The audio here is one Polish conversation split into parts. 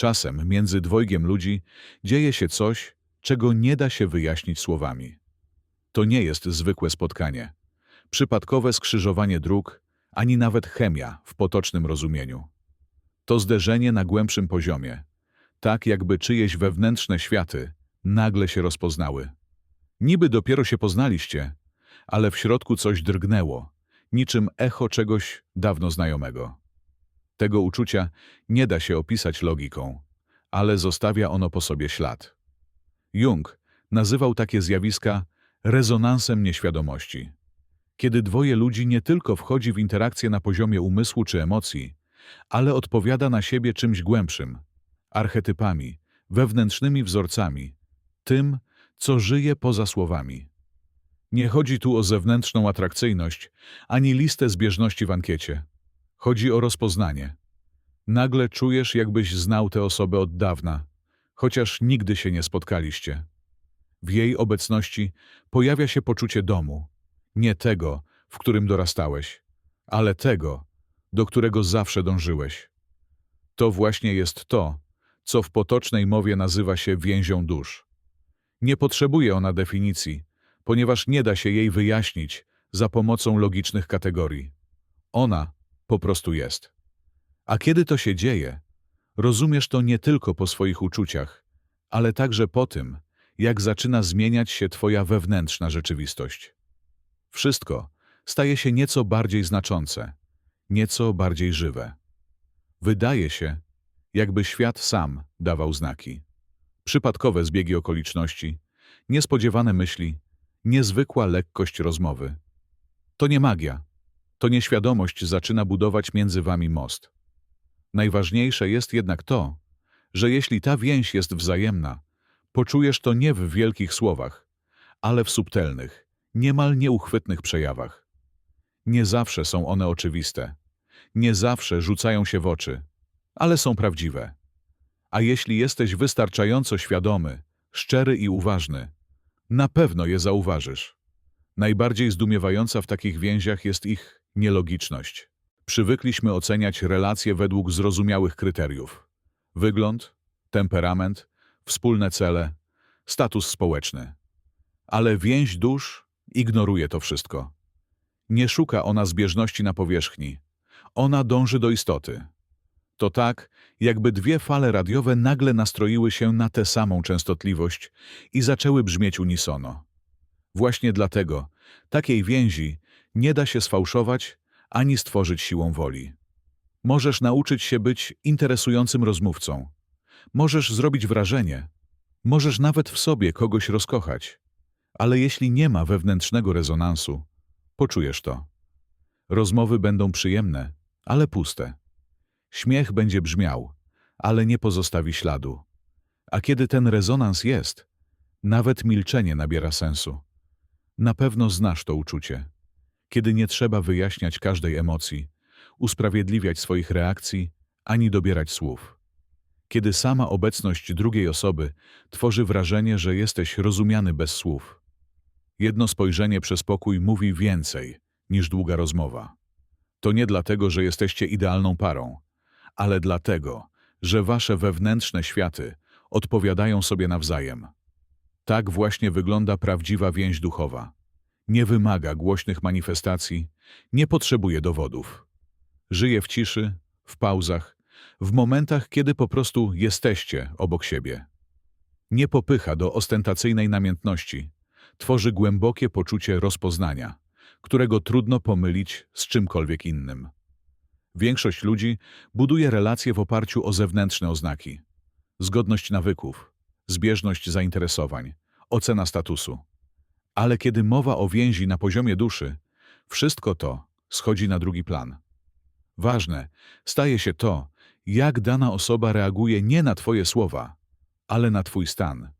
Czasem między dwojgiem ludzi dzieje się coś, czego nie da się wyjaśnić słowami. To nie jest zwykłe spotkanie, przypadkowe skrzyżowanie dróg, ani nawet chemia w potocznym rozumieniu. To zderzenie na głębszym poziomie, tak jakby czyjeś wewnętrzne światy nagle się rozpoznały. Niby dopiero się poznaliście, ale w środku coś drgnęło, niczym echo czegoś dawno znajomego. Tego uczucia nie da się opisać logiką, ale zostawia ono po sobie ślad. Jung nazywał takie zjawiska rezonansem nieświadomości. Kiedy dwoje ludzi nie tylko wchodzi w interakcję na poziomie umysłu czy emocji, ale odpowiada na siebie czymś głębszym, archetypami, wewnętrznymi wzorcami, tym, co żyje poza słowami. Nie chodzi tu o zewnętrzną atrakcyjność, ani listę zbieżności w ankiecie. Chodzi o rozpoznanie. Nagle czujesz, jakbyś znał tę osobę od dawna, chociaż nigdy się nie spotkaliście. W jej obecności pojawia się poczucie domu, nie tego, w którym dorastałeś, ale tego, do którego zawsze dążyłeś. To właśnie jest to, co w potocznej mowie nazywa się więzią dusz. Nie potrzebuje ona definicji, ponieważ nie da się jej wyjaśnić za pomocą logicznych kategorii. Ona po prostu jest. A kiedy to się dzieje, rozumiesz to nie tylko po swoich uczuciach, ale także po tym, jak zaczyna zmieniać się Twoja wewnętrzna rzeczywistość. Wszystko staje się nieco bardziej znaczące, nieco bardziej żywe. Wydaje się, jakby świat sam dawał znaki. Przypadkowe zbiegi okoliczności, niespodziewane myśli, niezwykła lekkość rozmowy. To nie magia, to nieświadomość zaczyna budować między wami most. Najważniejsze jest jednak to, że jeśli ta więź jest wzajemna, poczujesz to nie w wielkich słowach, ale w subtelnych, niemal nieuchwytnych przejawach. Nie zawsze są one oczywiste, nie zawsze rzucają się w oczy, ale są prawdziwe. A jeśli jesteś wystarczająco świadomy, szczery i uważny, na pewno je zauważysz. Najbardziej zdumiewająca w takich więziach jest ich nielogiczność. Przywykliśmy oceniać relacje według zrozumiałych kryteriów. Wygląd, temperament, wspólne cele, status społeczny. Ale więź dusz ignoruje to wszystko. Nie szuka ona zbieżności na powierzchni. Ona dąży do istoty. To tak, jakby dwie fale radiowe nagle nastroiły się na tę samą częstotliwość i zaczęły brzmieć unisono. Właśnie dlatego takiej więzi nie da się sfałszować ani stworzyć siłą woli. Możesz nauczyć się być interesującym rozmówcą. Możesz zrobić wrażenie. Możesz nawet w sobie kogoś rozkochać. Ale jeśli nie ma wewnętrznego rezonansu, poczujesz to. Rozmowy będą przyjemne, ale puste. Śmiech będzie brzmiał, ale nie pozostawi śladu. A kiedy ten rezonans jest, nawet milczenie nabiera sensu. Na pewno znasz to uczucie. Kiedy nie trzeba wyjaśniać każdej emocji, usprawiedliwiać swoich reakcji, ani dobierać słów. Kiedy sama obecność drugiej osoby tworzy wrażenie, że jesteś rozumiany bez słów. Jedno spojrzenie przez pokój mówi więcej niż długa rozmowa. To nie dlatego, że jesteście idealną parą, ale dlatego, że wasze wewnętrzne światy odpowiadają sobie nawzajem. Tak właśnie wygląda prawdziwa więź duchowa. Nie wymaga głośnych manifestacji, nie potrzebuje dowodów. Żyje w ciszy, w pauzach, w momentach, kiedy po prostu jesteście obok siebie. Nie popycha do ostentacyjnej namiętności, tworzy głębokie poczucie rozpoznania, którego trudno pomylić z czymkolwiek innym. Większość ludzi buduje relacje w oparciu o zewnętrzne oznaki. Zgodność nawyków, zbieżność zainteresowań, ocena statusu. Ale kiedy mowa o więzi na poziomie duszy, wszystko to schodzi na drugi plan. Ważne staje się to, jak dana osoba reaguje nie na Twoje słowa, ale na Twój stan.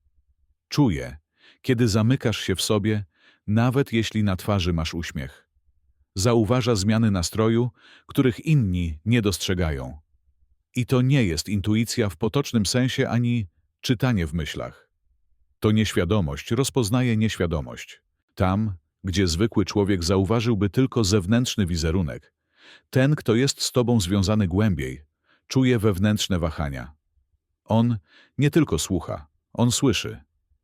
Czuje, kiedy zamykasz się w sobie, nawet jeśli na twarzy masz uśmiech. Zauważa zmiany nastroju, których inni nie dostrzegają. I to nie jest intuicja w potocznym sensie ani czytanie w myślach. To nieświadomość rozpoznaje nieświadomość. Tam, gdzie zwykły człowiek zauważyłby tylko zewnętrzny wizerunek, ten, kto jest z tobą związany głębiej, czuje wewnętrzne wahania. On nie tylko słucha, on słyszy.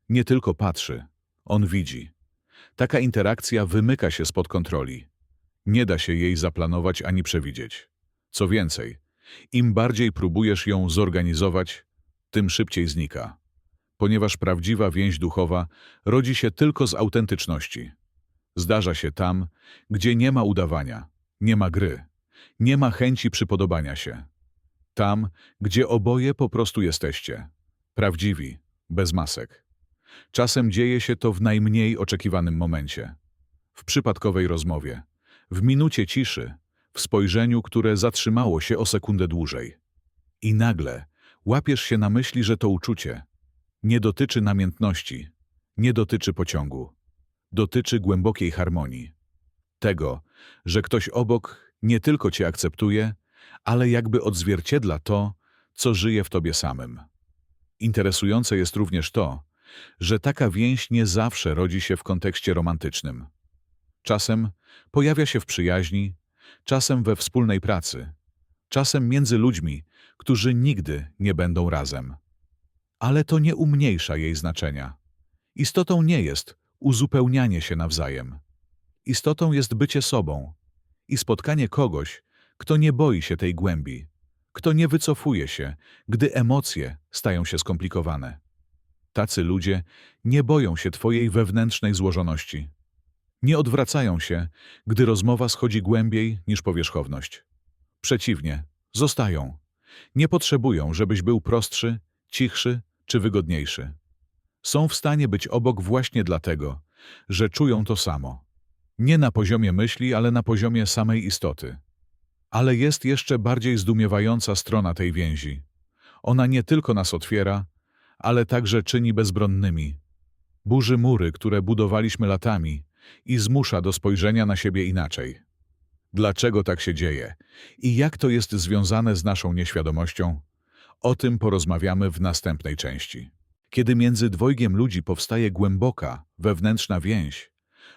Nie tylko patrzy, on widzi. Taka interakcja wymyka się spod kontroli. Nie da się jej zaplanować ani przewidzieć. Co więcej, im bardziej próbujesz ją zorganizować, tym szybciej znika. Ponieważ prawdziwa więź duchowa rodzi się tylko z autentyczności. Zdarza się tam, gdzie nie ma udawania, nie ma gry, nie ma chęci przypodobania się. Tam, gdzie oboje po prostu jesteście. Prawdziwi, bez masek. Czasem dzieje się to w najmniej oczekiwanym momencie. W przypadkowej rozmowie, w minucie ciszy, w spojrzeniu, które zatrzymało się o sekundę dłużej. I nagle łapiesz się na myśli, że to uczucie nie dotyczy namiętności, nie dotyczy pociągu, dotyczy głębokiej harmonii. Tego, że ktoś obok nie tylko cię akceptuje, ale jakby odzwierciedla to, co żyje w tobie samym. Interesujące jest również to, że taka więź nie zawsze rodzi się w kontekście romantycznym. Czasem pojawia się w przyjaźni, czasem we wspólnej pracy, czasem między ludźmi, którzy nigdy nie będą razem. Ale to nie umniejsza jej znaczenia. Istotą nie jest uzupełnianie się nawzajem. Istotą jest bycie sobą i spotkanie kogoś, kto nie boi się tej głębi, kto nie wycofuje się, gdy emocje stają się skomplikowane. Tacy ludzie nie boją się Twojej wewnętrznej złożoności. Nie odwracają się, gdy rozmowa schodzi głębiej niż powierzchowność. Przeciwnie, zostają. Nie potrzebują, żebyś był prostszy, cichszy czy wygodniejszy. Są w stanie być obok właśnie dlatego, że czują to samo. Nie na poziomie myśli, ale na poziomie samej istoty. Ale jest jeszcze bardziej zdumiewająca strona tej więzi. Ona nie tylko nas otwiera, ale także czyni bezbronnymi. Burzy mury, które budowaliśmy latami i zmusza do spojrzenia na siebie inaczej. Dlaczego tak się dzieje i jak to jest związane z naszą nieświadomością? O tym porozmawiamy w następnej części. Kiedy między dwojgiem ludzi powstaje głęboka, wewnętrzna więź,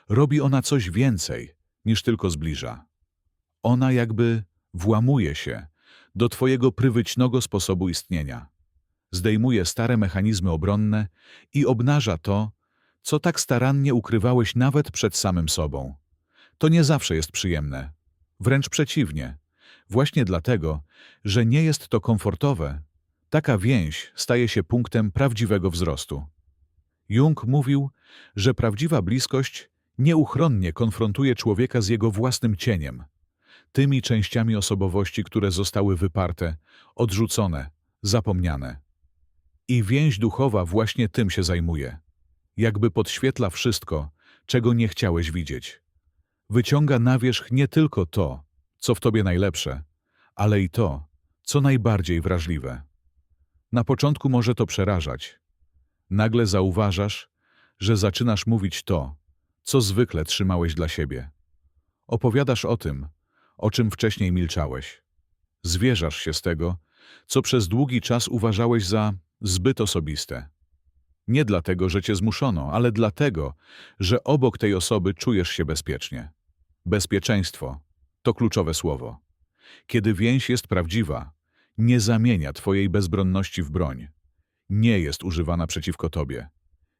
robi ona coś więcej niż tylko zbliża. Ona jakby włamuje się do twojego prywycznego sposobu istnienia. Zdejmuje stare mechanizmy obronne i obnaża to, co tak starannie ukrywałeś nawet przed samym sobą. To nie zawsze jest przyjemne. Wręcz przeciwnie. Właśnie dlatego, że nie jest to komfortowe, taka więź staje się punktem prawdziwego wzrostu. Jung mówił, że prawdziwa bliskość nieuchronnie konfrontuje człowieka z jego własnym cieniem, tymi częściami osobowości, które zostały wyparte, odrzucone, zapomniane. I więź duchowa właśnie tym się zajmuje. Jakby podświetla wszystko, czego nie chciałeś widzieć. Wyciąga na wierzch nie tylko to, co w tobie najlepsze, ale i to, co najbardziej wrażliwe. Na początku może to przerażać. Nagle zauważasz, że zaczynasz mówić to, co zwykle trzymałeś dla siebie. Opowiadasz o tym, o czym wcześniej milczałeś. Zwierzasz się z tego, co przez długi czas uważałeś za zbyt osobiste. Nie dlatego, że cię zmuszono, ale dlatego, że obok tej osoby czujesz się bezpiecznie. Bezpieczeństwo to kluczowe słowo. Kiedy więź jest prawdziwa, nie zamienia twojej bezbronności w broń. Nie jest używana przeciwko tobie.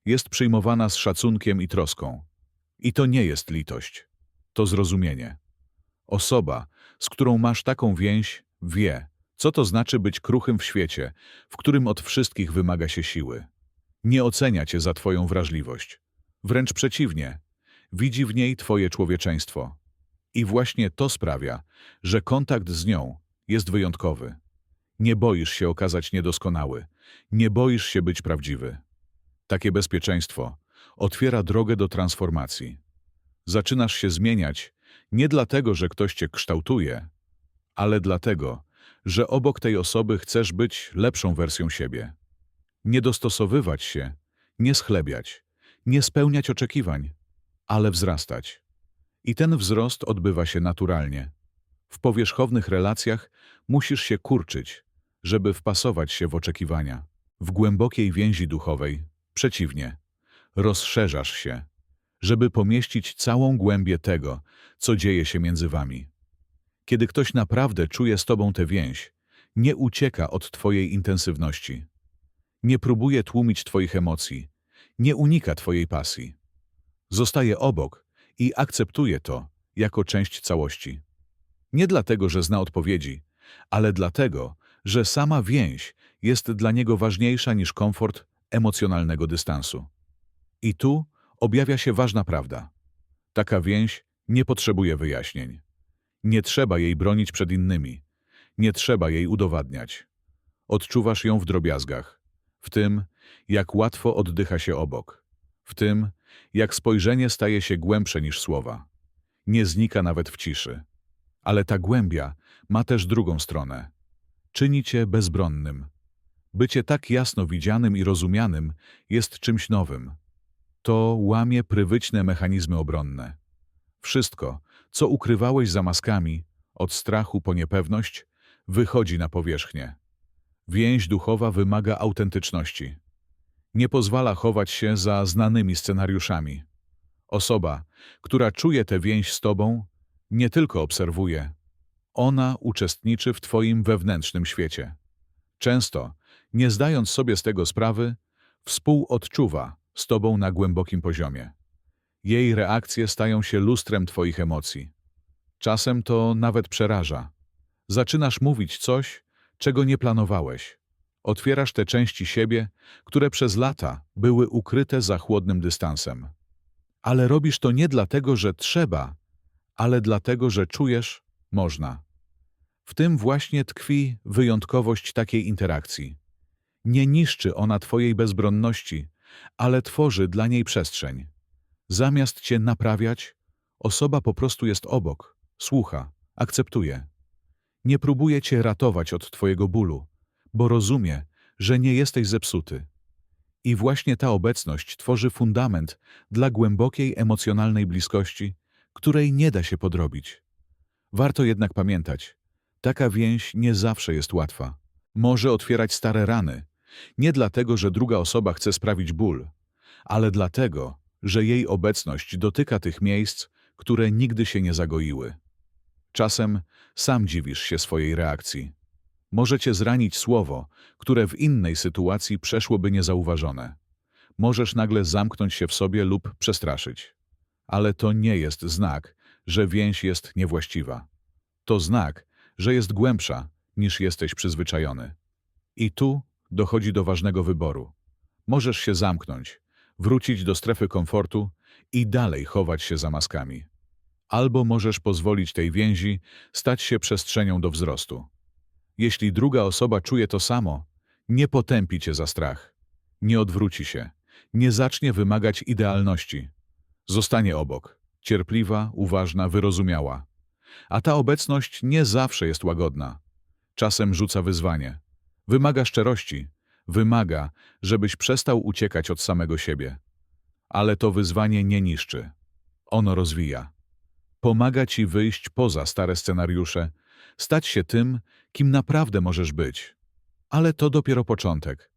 Jest przyjmowana z szacunkiem i troską. I to nie jest litość. To zrozumienie. Osoba, z którą masz taką więź, wie, co to znaczy być kruchym w świecie, w którym od wszystkich wymaga się siły. Nie ocenia cię za twoją wrażliwość. Wręcz przeciwnie, widzi w niej twoje człowieczeństwo. I właśnie to sprawia, że kontakt z nią jest wyjątkowy. Nie boisz się okazać niedoskonały, nie boisz się być prawdziwy. Takie bezpieczeństwo otwiera drogę do transformacji. Zaczynasz się zmieniać nie dlatego, że ktoś cię kształtuje, ale dlatego, że obok tej osoby chcesz być lepszą wersją siebie. Nie dostosowywać się, nie schlebiać, nie spełniać oczekiwań, ale wzrastać. I ten wzrost odbywa się naturalnie. W powierzchownych relacjach musisz się kurczyć, żeby wpasować się w oczekiwania. W głębokiej więzi duchowej, przeciwnie, rozszerzasz się, żeby pomieścić całą głębię tego, co dzieje się między wami. Kiedy ktoś naprawdę czuje z tobą tę więź, nie ucieka od twojej intensywności. Nie próbuje tłumić twoich emocji, nie unika twojej pasji. Zostaje obok i akceptuje to jako część całości. Nie dlatego, że zna odpowiedzi, ale dlatego, że sama więź jest dla niego ważniejsza niż komfort emocjonalnego dystansu. I tu objawia się ważna prawda. Taka więź nie potrzebuje wyjaśnień. Nie trzeba jej bronić przed innymi. Nie trzeba jej udowadniać. Odczuwasz ją w drobiazgach. W tym, jak łatwo oddycha się obok. W tym, jak spojrzenie staje się głębsze niż słowa. Nie znika nawet w ciszy. Ale ta głębia ma też drugą stronę. Czyni cię bezbronnym. Bycie tak jasno widzianym i rozumianym jest czymś nowym. To łamie prywyczne mechanizmy obronne. Wszystko, co ukrywałeś za maskami, od strachu po niepewność, wychodzi na powierzchnię. Więź duchowa wymaga autentyczności. Nie pozwala chować się za znanymi scenariuszami. Osoba, która czuje tę więź z tobą, nie tylko obserwuje, ona uczestniczy w twoim wewnętrznym świecie. Często, nie zdając sobie z tego sprawy, współodczuwa z tobą na głębokim poziomie. Jej reakcje stają się lustrem twoich emocji. Czasem to nawet przeraża. Zaczynasz mówić coś, czego nie planowałeś. Otwierasz te części siebie, które przez lata były ukryte za chłodnym dystansem. Ale robisz to nie dlatego, że trzeba, ale dlatego, że czujesz, można. W tym właśnie tkwi wyjątkowość takiej interakcji. Nie niszczy ona twojej bezbronności, ale tworzy dla niej przestrzeń. Zamiast cię naprawiać, osoba po prostu jest obok, słucha, akceptuje. Nie próbuje cię ratować od twojego bólu, bo rozumie, że nie jesteś zepsuty. I właśnie ta obecność tworzy fundament dla głębokiej emocjonalnej bliskości, której nie da się podrobić. Warto jednak pamiętać, taka więź nie zawsze jest łatwa. Może otwierać stare rany, nie dlatego, że druga osoba chce sprawić ból, ale dlatego, że jej obecność dotyka tych miejsc, które nigdy się nie zagoiły. Czasem sam dziwisz się swojej reakcji. Możecie zranić słowo, które w innej sytuacji przeszłoby niezauważone. Możesz nagle zamknąć się w sobie lub przestraszyć. Ale to nie jest znak, że więź jest niewłaściwa. To znak, że jest głębsza, niż jesteś przyzwyczajony. I tu dochodzi do ważnego wyboru. Możesz się zamknąć, wrócić do strefy komfortu i dalej chować się za maskami. Albo możesz pozwolić tej więzi stać się przestrzenią do wzrostu. Jeśli druga osoba czuje to samo, nie potępi cię za strach, nie odwróci się, nie zacznie wymagać idealności. Zostanie obok, cierpliwa, uważna, wyrozumiała. A ta obecność nie zawsze jest łagodna. Czasem rzuca wyzwanie. Wymaga szczerości, wymaga, żebyś przestał uciekać od samego siebie. Ale to wyzwanie nie niszczy. Ono rozwija. Pomaga ci wyjść poza stare scenariusze, stać się tym, kim naprawdę możesz być. Ale to dopiero początek.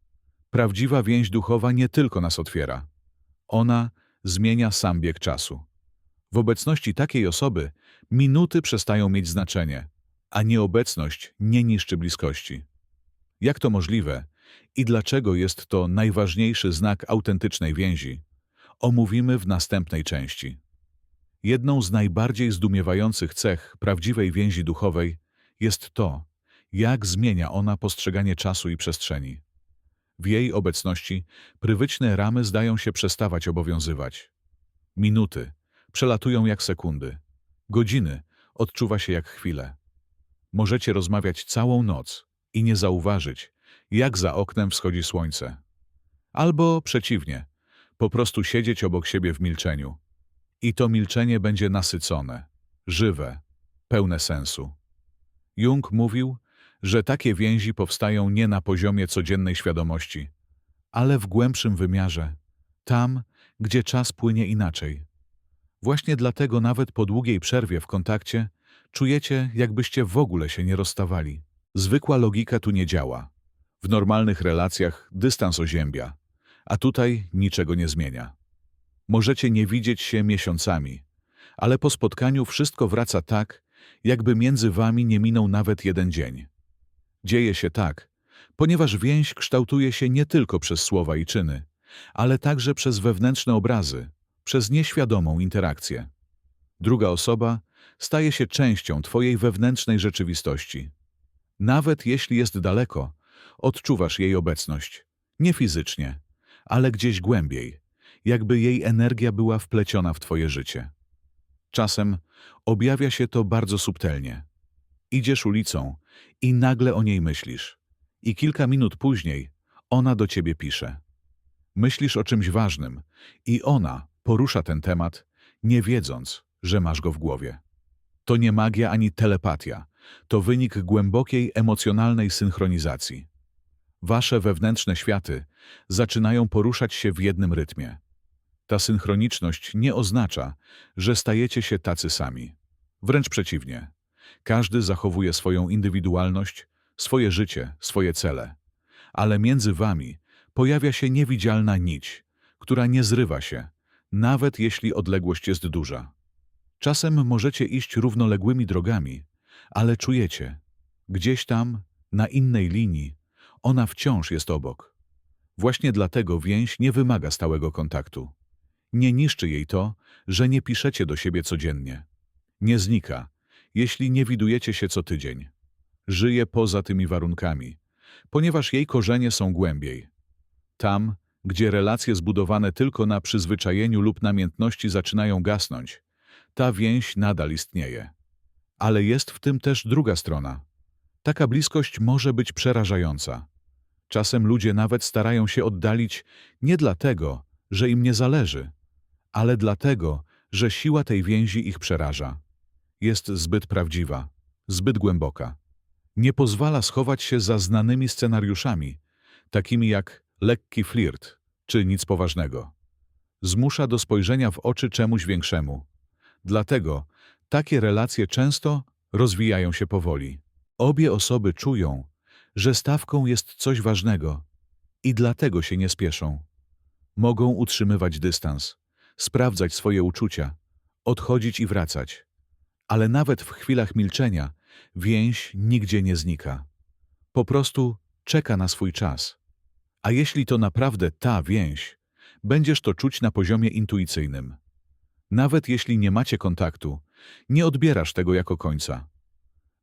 Prawdziwa więź duchowa nie tylko nas otwiera. Ona zmienia sam bieg czasu. W obecności takiej osoby minuty przestają mieć znaczenie, a nieobecność nie niszczy bliskości. Jak to możliwe i dlaczego jest to najważniejszy znak autentycznej więzi, omówimy w następnej części. Jedną z najbardziej zdumiewających cech prawdziwej więzi duchowej jest to, jak zmienia ona postrzeganie czasu i przestrzeni. W jej obecności prywyczne ramy zdają się przestawać obowiązywać. Minuty przelatują jak sekundy, godziny odczuwa się jak chwile. Możecie rozmawiać całą noc i nie zauważyć, jak za oknem wschodzi słońce. Albo przeciwnie, po prostu siedzieć obok siebie w milczeniu. I to milczenie będzie nasycone, żywe, pełne sensu. Jung mówił, że takie więzi powstają nie na poziomie codziennej świadomości, ale w głębszym wymiarze, tam, gdzie czas płynie inaczej. Właśnie dlatego nawet po długiej przerwie w kontakcie czujecie, jakbyście w ogóle się nie rozstawali. Zwykła logika tu nie działa. W normalnych relacjach dystans oziębia, a tutaj niczego nie zmienia. Możecie nie widzieć się miesiącami, ale po spotkaniu wszystko wraca tak, jakby między wami nie minął nawet jeden dzień. Dzieje się tak, ponieważ więź kształtuje się nie tylko przez słowa i czyny, ale także przez wewnętrzne obrazy, przez nieświadomą interakcję. Druga osoba staje się częścią Twojej wewnętrznej rzeczywistości. Nawet jeśli jest daleko, odczuwasz jej obecność. Nie fizycznie, ale gdzieś głębiej, jakby jej energia była wpleciona w Twoje życie. Czasem objawia się to bardzo subtelnie. Idziesz ulicą i nagle o niej myślisz. I kilka minut później ona do ciebie pisze. Myślisz o czymś ważnym i ona porusza ten temat, nie wiedząc, że masz go w głowie. To nie magia ani telepatia, to wynik głębokiej emocjonalnej synchronizacji. Wasze wewnętrzne światy zaczynają poruszać się w jednym rytmie. Ta synchroniczność nie oznacza, że stajecie się tacy sami. Wręcz przeciwnie. Każdy zachowuje swoją indywidualność, swoje życie, swoje cele. Ale między wami pojawia się niewidzialna nić, która nie zrywa się, nawet jeśli odległość jest duża. Czasem możecie iść równoległymi drogami, ale czujecie, gdzieś tam, na innej linii, ona wciąż jest obok. Właśnie dlatego więź nie wymaga stałego kontaktu. Nie niszczy jej to, że nie piszecie do siebie codziennie. Nie znika, jeśli nie widujecie się co tydzień. Żyje poza tymi warunkami, ponieważ jej korzenie są głębiej. Tam, gdzie relacje zbudowane tylko na przyzwyczajeniu lub namiętności zaczynają gasnąć, ta więź nadal istnieje. Ale jest w tym też druga strona. Taka bliskość może być przerażająca. Czasem ludzie nawet starają się oddalić nie dlatego, że im nie zależy, ale dlatego, że siła tej więzi ich przeraża. Jest zbyt prawdziwa, zbyt głęboka. Nie pozwala schować się za znanymi scenariuszami, takimi jak lekki flirt czy nic poważnego. Zmusza do spojrzenia w oczy czemuś większemu. Dlatego takie relacje często rozwijają się powoli. Obie osoby czują, że stawką jest coś ważnego i dlatego się nie spieszą. Mogą utrzymywać dystans, sprawdzać swoje uczucia, odchodzić i wracać. Ale nawet w chwilach milczenia więź nigdzie nie znika. Po prostu czeka na swój czas. A jeśli to naprawdę ta więź, będziesz to czuć na poziomie intuicyjnym. Nawet jeśli nie macie kontaktu, nie odbierasz tego jako końca.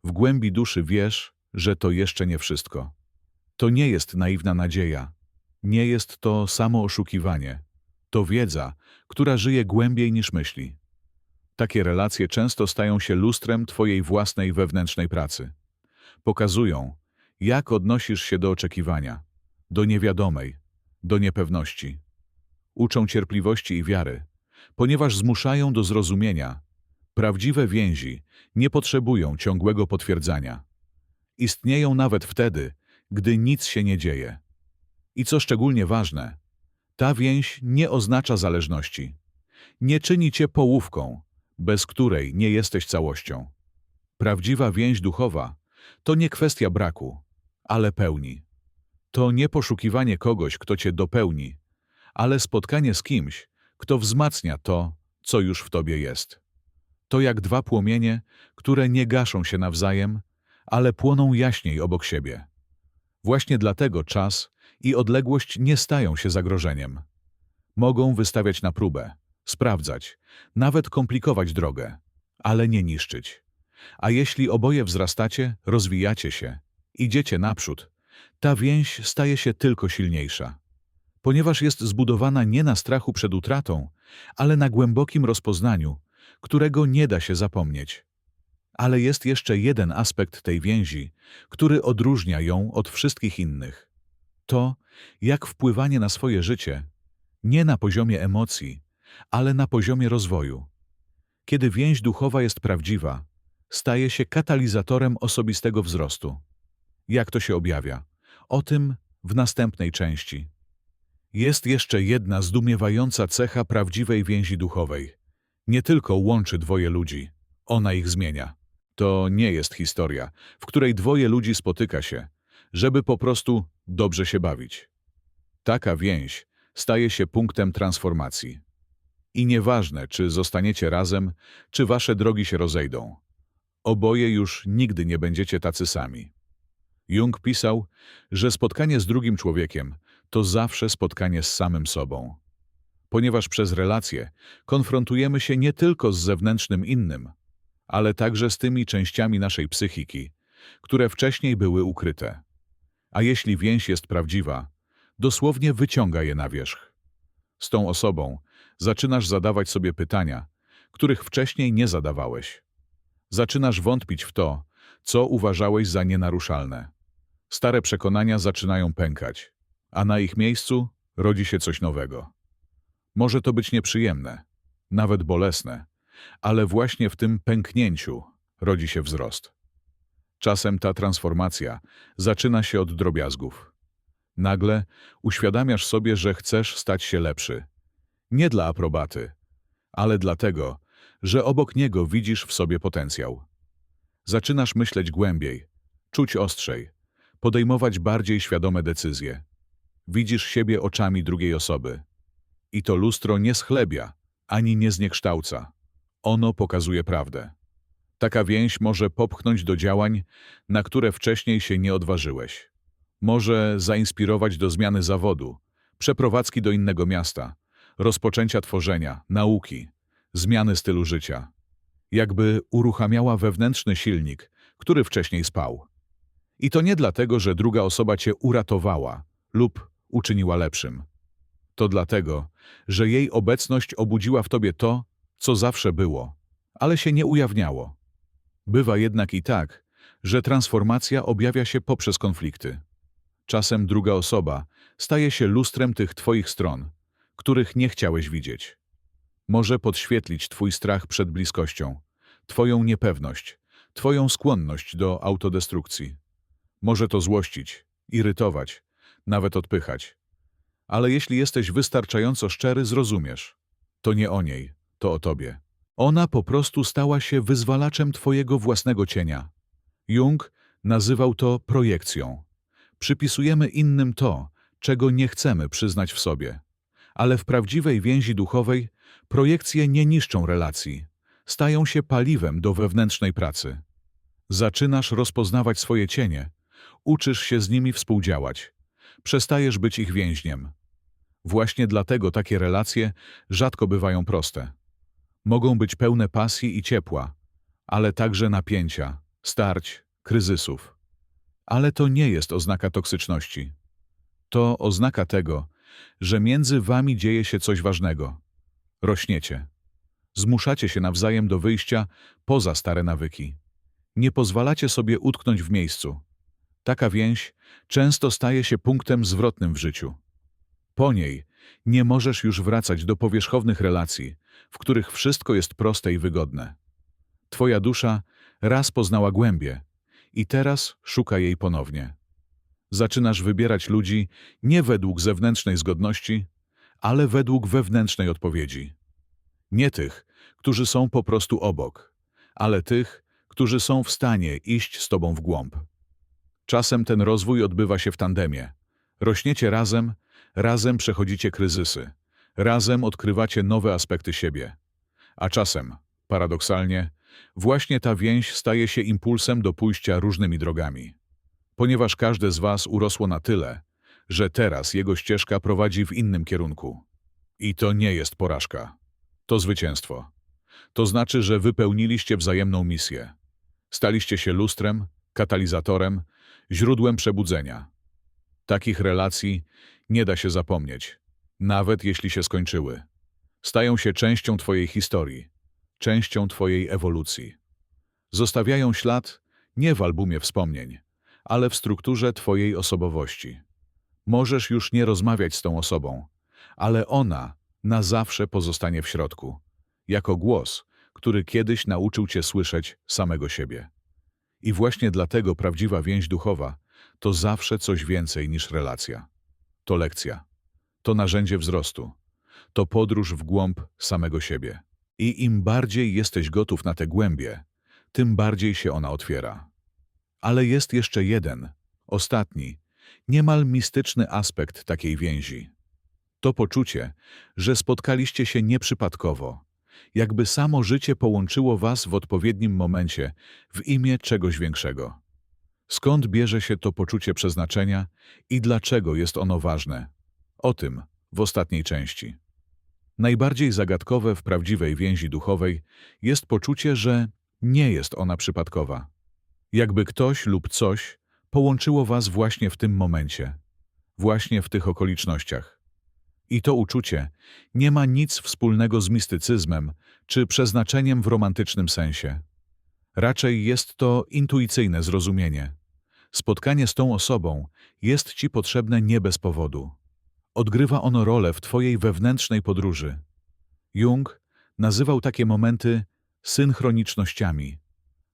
W głębi duszy wiesz, że to jeszcze nie wszystko. To nie jest naiwna nadzieja. Nie jest to samo oszukiwanie. To wiedza, która żyje głębiej niż myśli. Takie relacje często stają się lustrem Twojej własnej wewnętrznej pracy. Pokazują, jak odnosisz się do oczekiwania, do niewiadomej, do niepewności. Uczą cierpliwości i wiary, ponieważ zmuszają do zrozumienia. Prawdziwe więzi nie potrzebują ciągłego potwierdzania. Istnieją nawet wtedy, gdy nic się nie dzieje. I co szczególnie ważne, ta więź nie oznacza zależności. Nie czyni cię połówką, bez której nie jesteś całością. Prawdziwa więź duchowa to nie kwestia braku, ale pełni. To nie poszukiwanie kogoś, kto cię dopełni, ale spotkanie z kimś, kto wzmacnia to, co już w tobie jest. To jak dwa płomienie, które nie gaszą się nawzajem, ale płoną jaśniej obok siebie. Właśnie dlatego czas i odległość nie stają się zagrożeniem. Mogą wystawiać na próbę, sprawdzać, nawet komplikować drogę, ale nie niszczyć. A jeśli oboje wzrastacie, rozwijacie się, idziecie naprzód, ta więź staje się tylko silniejsza. Ponieważ jest zbudowana nie na strachu przed utratą, ale na głębokim rozpoznaniu, którego nie da się zapomnieć. Ale jest jeszcze jeden aspekt tej więzi, który odróżnia ją od wszystkich innych. To, jak wpływanie na swoje życie, nie na poziomie emocji, ale na poziomie rozwoju. Kiedy więź duchowa jest prawdziwa, staje się katalizatorem osobistego wzrostu. Jak to się objawia? O tym w następnej części. Jest jeszcze jedna zdumiewająca cecha prawdziwej więzi duchowej. Nie tylko łączy dwoje ludzi, ona ich zmienia. To nie jest historia, w której dwoje ludzi spotyka się, żeby po prostu dobrze się bawić. Taka więź staje się punktem transformacji. I nieważne, czy zostaniecie razem, czy wasze drogi się rozejdą. Oboje już nigdy nie będziecie tacy sami. Jung pisał, że spotkanie z drugim człowiekiem to zawsze spotkanie z samym sobą. Ponieważ przez relacje konfrontujemy się nie tylko z zewnętrznym innym, ale także z tymi częściami naszej psychiki, które wcześniej były ukryte. A jeśli więź jest prawdziwa, dosłownie wyciąga je na wierzch. Z tą osobą zaczynasz zadawać sobie pytania, których wcześniej nie zadawałeś. Zaczynasz wątpić w to, co uważałeś za nienaruszalne. Stare przekonania zaczynają pękać, a na ich miejscu rodzi się coś nowego. Może to być nieprzyjemne, nawet bolesne, ale właśnie w tym pęknięciu rodzi się wzrost. Czasem ta transformacja zaczyna się od drobiazgów. Nagle uświadamiasz sobie, że chcesz stać się lepszy. Nie dla aprobaty, ale dlatego, że obok niego widzisz w sobie potencjał. Zaczynasz myśleć głębiej, czuć ostrzej, podejmować bardziej świadome decyzje. Widzisz siebie oczami drugiej osoby. I to lustro nie schlebia, ani nie zniekształca. Ono pokazuje prawdę. Taka więź może popchnąć do działań, na które wcześniej się nie odważyłeś. Może zainspirować do zmiany zawodu, przeprowadzki do innego miasta, rozpoczęcia tworzenia, nauki, zmiany stylu życia. Jakby uruchamiała wewnętrzny silnik, który wcześniej spał. I to nie dlatego, że druga osoba cię uratowała lub uczyniła lepszym. To dlatego, że jej obecność obudziła w tobie to, co zawsze było, ale się nie ujawniało. Bywa jednak i tak, że transformacja objawia się poprzez konflikty. Czasem druga osoba staje się lustrem tych twoich stron, których nie chciałeś widzieć. Może podświetlić twój strach przed bliskością, twoją niepewność, twoją skłonność do autodestrukcji. Może to złościć, irytować, nawet odpychać. Ale jeśli jesteś wystarczająco szczery, zrozumiesz. To nie o niej, to o tobie. Ona po prostu stała się wyzwalaczem twojego własnego cienia. Jung nazywał to projekcją. Przypisujemy innym to, czego nie chcemy przyznać w sobie. Ale w prawdziwej więzi duchowej projekcje nie niszczą relacji. Stają się paliwem do wewnętrznej pracy. Zaczynasz rozpoznawać swoje cienie, uczysz się z nimi współdziałać. Przestajesz być ich więźniem. Właśnie dlatego takie relacje rzadko bywają proste. Mogą być pełne pasji i ciepła, ale także napięcia, starć, kryzysów. Ale to nie jest oznaka toksyczności. To oznaka tego, że między wami dzieje się coś ważnego. Rośniecie. Zmuszacie się nawzajem do wyjścia poza stare nawyki. Nie pozwalacie sobie utknąć w miejscu. Taka więź często staje się punktem zwrotnym w życiu. Po niej nie możesz już wracać do powierzchownych relacji, w których wszystko jest proste i wygodne. Twoja dusza raz poznała głębię i teraz szuka jej ponownie. Zaczynasz wybierać ludzi nie według zewnętrznej zgodności, ale według wewnętrznej odpowiedzi. Nie tych, którzy są po prostu obok, ale tych, którzy są w stanie iść z tobą w głąb. Czasem ten rozwój odbywa się w tandemie. Rośniecie razem, razem przechodzicie kryzysy, razem odkrywacie nowe aspekty siebie. A czasem, paradoksalnie, właśnie ta więź staje się impulsem do pójścia różnymi drogami. Ponieważ każde z was urosło na tyle, że teraz jego ścieżka prowadzi w innym kierunku. I to nie jest porażka. To zwycięstwo. To znaczy, że wypełniliście wzajemną misję. Staliście się lustrem, katalizatorem, źródłem przebudzenia. Takich relacji nie da się zapomnieć, nawet jeśli się skończyły. Stają się częścią Twojej historii, częścią Twojej ewolucji. Zostawiają ślad nie w albumie wspomnień, ale w strukturze Twojej osobowości. Możesz już nie rozmawiać z tą osobą, ale ona na zawsze pozostanie w środku, jako głos, który kiedyś nauczył Cię słyszeć samego siebie. I właśnie dlatego prawdziwa więź duchowa to zawsze coś więcej niż relacja. To lekcja. To narzędzie wzrostu. To podróż w głąb samego siebie. I im bardziej jesteś gotów na te głębie, tym bardziej się ona otwiera. Ale jest jeszcze jeden, ostatni, niemal mistyczny aspekt takiej więzi. To poczucie, że spotkaliście się nieprzypadkowo, jakby samo życie połączyło was w odpowiednim momencie w imię czegoś większego. Skąd bierze się to poczucie przeznaczenia i dlaczego jest ono ważne? O tym w ostatniej części. Najbardziej zagadkowe w prawdziwej więzi duchowej jest poczucie, że nie jest ona przypadkowa. Jakby ktoś lub coś połączyło was właśnie w tym momencie, właśnie w tych okolicznościach. I to uczucie nie ma nic wspólnego z mistycyzmem czy przeznaczeniem w romantycznym sensie. Raczej jest to intuicyjne zrozumienie. Spotkanie z tą osobą jest ci potrzebne nie bez powodu. Odgrywa ono rolę w twojej wewnętrznej podróży. Jung nazywał takie momenty synchronicznościami,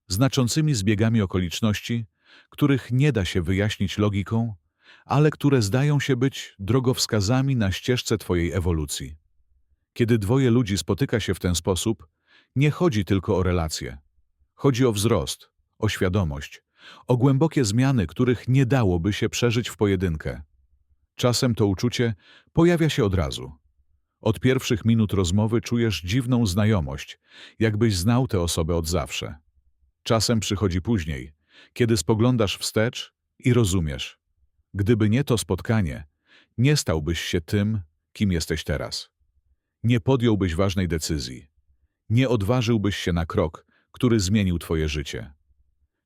znaczącymi zbiegami okoliczności, których nie da się wyjaśnić logiką, ale które zdają się być drogowskazami na ścieżce twojej ewolucji. Kiedy dwoje ludzi spotyka się w ten sposób, nie chodzi tylko o relacje. Chodzi o wzrost, o świadomość, o głębokie zmiany, których nie dałoby się przeżyć w pojedynkę. Czasem to uczucie pojawia się od razu. Od pierwszych minut rozmowy czujesz dziwną znajomość, jakbyś znał tę osobę od zawsze. Czasem przychodzi później, kiedy spoglądasz wstecz i rozumiesz. Gdyby nie to spotkanie, nie stałbyś się tym, kim jesteś teraz. Nie podjąłbyś ważnej decyzji. Nie odważyłbyś się na krok, który zmienił twoje życie.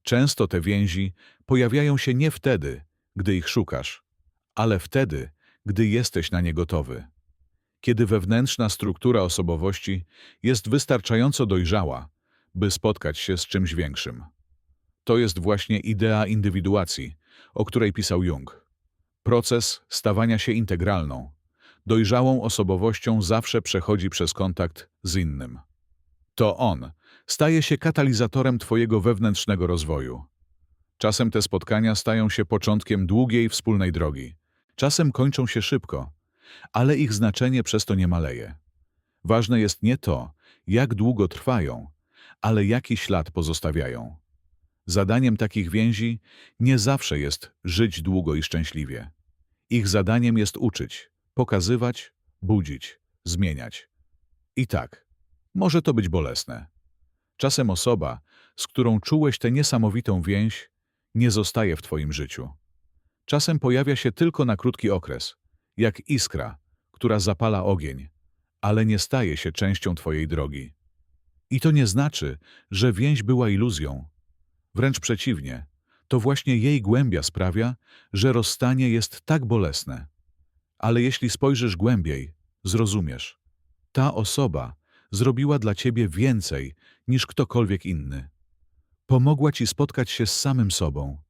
Często te więzi pojawiają się nie wtedy, gdy ich szukasz, ale wtedy, gdy jesteś na nie gotowy. Kiedy wewnętrzna struktura osobowości jest wystarczająco dojrzała, by spotkać się z czymś większym. To jest właśnie idea indywiduacji, o której pisał Jung. Proces stawania się integralną, dojrzałą osobowością zawsze przechodzi przez kontakt z innym. To on staje się katalizatorem Twojego wewnętrznego rozwoju. Czasem te spotkania stają się początkiem długiej wspólnej drogi. Czasem kończą się szybko, ale ich znaczenie przez to nie maleje. Ważne jest nie to, jak długo trwają, ale jaki ślad pozostawiają. Zadaniem takich więzi nie zawsze jest żyć długo i szczęśliwie. Ich zadaniem jest uczyć, pokazywać, budzić, zmieniać. I tak, może to być bolesne. Czasem osoba, z którą czułeś tę niesamowitą więź, nie zostaje w twoim życiu. Czasem pojawia się tylko na krótki okres, jak iskra, która zapala ogień, ale nie staje się częścią twojej drogi. I to nie znaczy, że więź była iluzją. Wręcz przeciwnie, to właśnie jej głębia sprawia, że rozstanie jest tak bolesne. Ale jeśli spojrzysz głębiej, zrozumiesz. Ta osoba zrobiła dla ciebie więcej niż ktokolwiek inny. Pomogła ci spotkać się z samym sobą.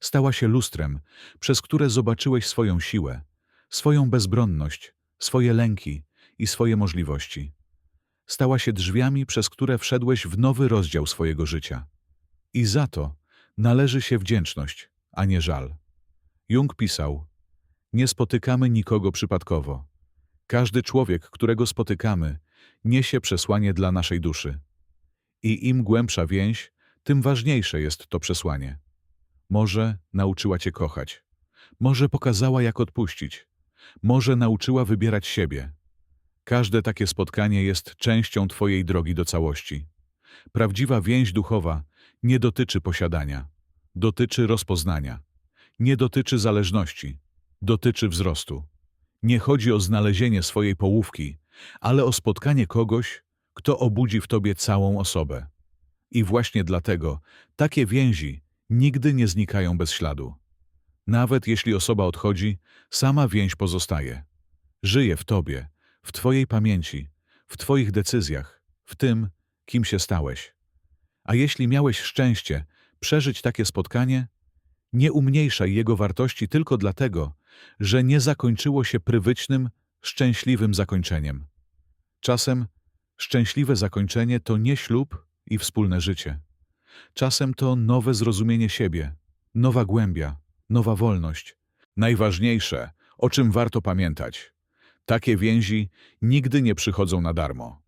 Stała się lustrem, przez które zobaczyłeś swoją siłę, swoją bezbronność, swoje lęki i swoje możliwości. Stała się drzwiami, przez które wszedłeś w nowy rozdział swojego życia. I za to należy się wdzięczność, a nie żal. Jung pisał, nie spotykamy nikogo przypadkowo. Każdy człowiek, którego spotykamy, niesie przesłanie dla naszej duszy. I im głębsza więź, tym ważniejsze jest to przesłanie. Może nauczyła cię kochać. Może pokazała, jak odpuścić. Może nauczyła wybierać siebie. Każde takie spotkanie jest częścią twojej drogi do całości. Prawdziwa więź duchowa nie dotyczy posiadania. Dotyczy rozpoznania. Nie dotyczy zależności. Dotyczy wzrostu. Nie chodzi o znalezienie swojej połówki, ale o spotkanie kogoś, kto obudzi w tobie całą osobę. I właśnie dlatego takie więzi nigdy nie znikają bez śladu. Nawet jeśli osoba odchodzi, sama więź pozostaje. Żyje w tobie, w twojej pamięci, w twoich decyzjach, w tym, kim się stałeś. A jeśli miałeś szczęście przeżyć takie spotkanie, nie umniejszaj jego wartości tylko dlatego, że nie zakończyło się prywycznym, szczęśliwym zakończeniem. Czasem szczęśliwe zakończenie to nie ślub i wspólne życie. Czasem to nowe zrozumienie siebie, nowa głębia, nowa wolność. Najważniejsze, o czym warto pamiętać. Takie więzi nigdy nie przychodzą na darmo.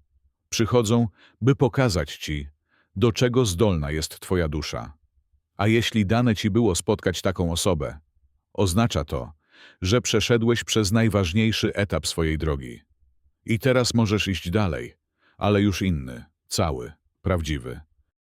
Przychodzą, by pokazać ci, do czego zdolna jest twoja dusza. A jeśli dane ci było spotkać taką osobę, oznacza to, że przeszedłeś przez najważniejszy etap swojej drogi. I teraz możesz iść dalej, ale już inny, cały, prawdziwy.